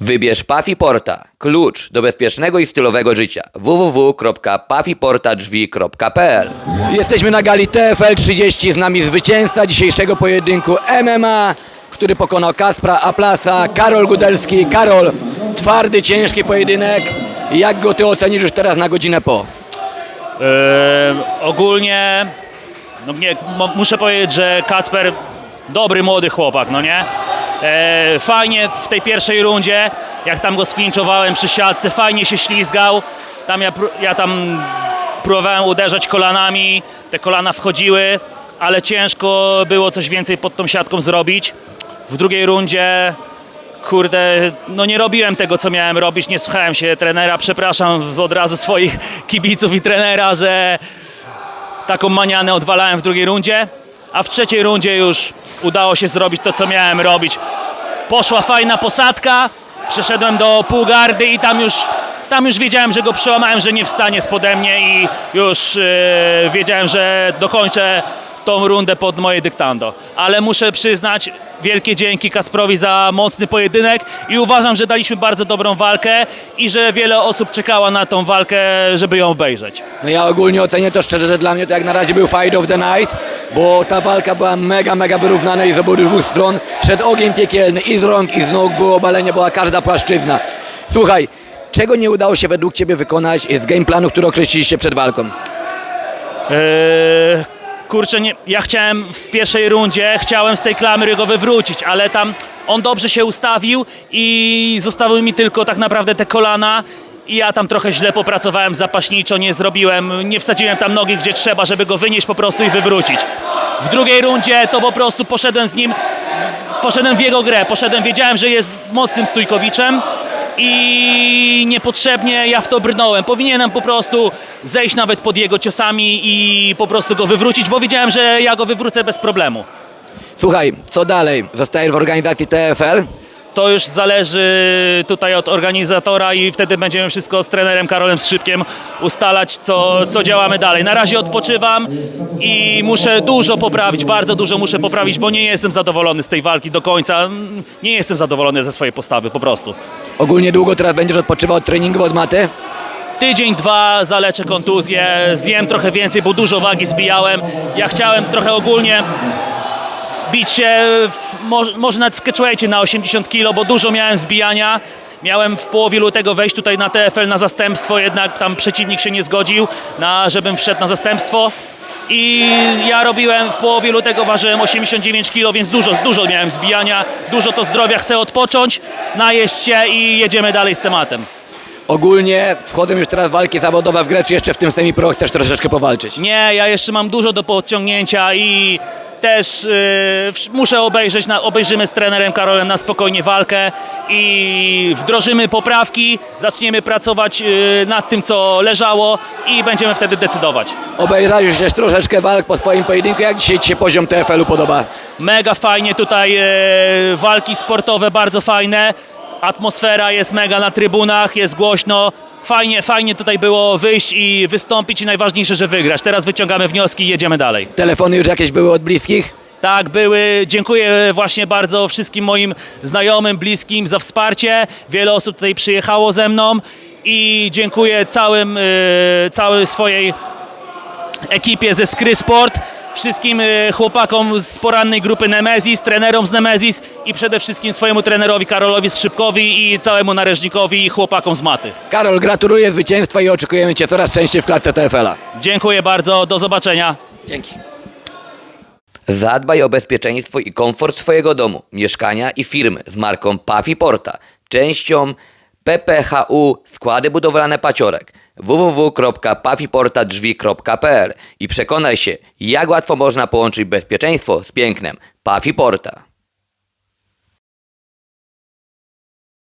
Wybierz Pafi Porta, klucz do bezpiecznego i stylowego życia. www.pafiportadrzwi.pl Jesteśmy na gali TFL 30, z nami zwycięzca dzisiejszego pojedynku MMA, który pokonał Kaspra Aplasa, Karol Gudelski. Karol, twardy, ciężki pojedynek. Jak go ty ocenisz już teraz na godzinę po? Yy, ogólnie, no nie, mo- muszę powiedzieć, że Kacper dobry młody chłopak, no nie? E, fajnie w tej pierwszej rundzie, jak tam go sklinczowałem przy siatce, fajnie się ślizgał. Tam ja, ja tam próbowałem uderzać kolanami, te kolana wchodziły, ale ciężko było coś więcej pod tą siatką zrobić. W drugiej rundzie Kurde, no nie robiłem tego, co miałem robić, nie słuchałem się trenera. Przepraszam od razu swoich kibiców i trenera, że taką manianę odwalałem w drugiej rundzie, a w trzeciej rundzie już udało się zrobić to, co miałem robić. Poszła fajna posadka, przeszedłem do półgardy i tam już, tam już wiedziałem, że go przełamałem, że nie wstanie spode mnie i już e, wiedziałem, że dokończę tą rundę pod moje dyktando. Ale muszę przyznać wielkie dzięki Kacprowi za mocny pojedynek i uważam, że daliśmy bardzo dobrą walkę i że wiele osób czekała na tą walkę, żeby ją obejrzeć. No ja ogólnie ocenię to szczerze, że dla mnie to jak na razie był fight of the night, bo ta walka była mega, mega wyrównana i z obydwu stron. Szedł ogień piekielny i z rąk i z nóg, było obalenie, była każda płaszczyzna. Słuchaj, czego nie udało się według Ciebie wykonać z game planu, który określiliście przed walką? Eee, kurczę, nie, ja chciałem w pierwszej rundzie, chciałem z tej klamry go wywrócić, ale tam on dobrze się ustawił i zostały mi tylko tak naprawdę te kolana i ja tam trochę źle popracowałem zapaśniczo, nie zrobiłem, nie wsadziłem tam nogi gdzie trzeba, żeby go wynieść po prostu i wywrócić. W drugiej rundzie to po prostu poszedłem z nim, poszedłem w jego grę, poszedłem, wiedziałem, że jest mocnym stójkowiczem i niepotrzebnie ja w to brnąłem. Powinienem po prostu zejść nawet pod jego ciosami i po prostu go wywrócić, bo wiedziałem, że ja go wywrócę bez problemu. Słuchaj, co dalej? Zostajesz w organizacji TFL? To już zależy tutaj od organizatora i wtedy będziemy wszystko z trenerem Karolem Skrzypkiem ustalać, co, co działamy dalej. Na razie odpoczywam i muszę dużo poprawić, bardzo dużo muszę poprawić, bo nie jestem zadowolony z tej walki do końca. Nie jestem zadowolony ze swojej postawy, po prostu. Ogólnie długo teraz będziesz odpoczywał od treningu, od maty? Tydzień, dwa zaleczę kontuzję, zjem trochę więcej, bo dużo wagi zbijałem. Ja chciałem trochę ogólnie bić się, w, może, może nawet w catchweightie na 80 kg, bo dużo miałem zbijania. Miałem w połowie lutego wejść tutaj na TFL na zastępstwo, jednak tam przeciwnik się nie zgodził, na, żebym wszedł na zastępstwo. I ja robiłem w połowie lutego, ważyłem 89 kg, więc dużo, dużo miałem zbijania, dużo to zdrowia, chcę odpocząć, najeść się i jedziemy dalej z tematem. Ogólnie wchodzą już teraz walki zawodowe w grę, czy jeszcze w tym semi-pro chcesz troszeczkę powalczyć? Nie, ja jeszcze mam dużo do podciągnięcia i też yy, wsz- muszę obejrzeć, na, obejrzymy z trenerem Karolem na spokojnie walkę i wdrożymy poprawki, zaczniemy pracować yy, nad tym, co leżało i będziemy wtedy decydować. Obejrzałeś też troszeczkę walk po swoim pojedynku, jak dzisiaj Ci się poziom TFL-u podoba? Mega fajnie tutaj e, walki sportowe, bardzo fajne. Atmosfera jest mega na trybunach, jest głośno. Fajnie, fajnie tutaj było wyjść i wystąpić i najważniejsze, że wygrać. Teraz wyciągamy wnioski i jedziemy dalej. Telefony już jakieś były od bliskich? Tak, były. Dziękuję właśnie bardzo wszystkim moim znajomym, bliskim za wsparcie. Wiele osób tutaj przyjechało ze mną i dziękuję całym, y, całej swojej ekipie ze Skry Sport, wszystkim y, chłopakom z porannej grupy Nemezis, trenerom z Nemezis i przede wszystkim swojemu trenerowi Karolowi Skrzypkowi i całemu nareżnikowi i chłopakom z Maty. Karol, gratuluję zwycięstwa i oczekujemy Cię coraz częściej w klatce TFL-a. Dziękuję bardzo, do zobaczenia. Dzięki. Zadbaj o bezpieczeństwo i komfort swojego domu, mieszkania i firmy z marką Pafi Porta, częścią PPHU Składy Budowlane Paciorek www.pafiportadrzwi.pl i przekonaj się, jak łatwo można połączyć bezpieczeństwo z pięknem. Pafi Porta.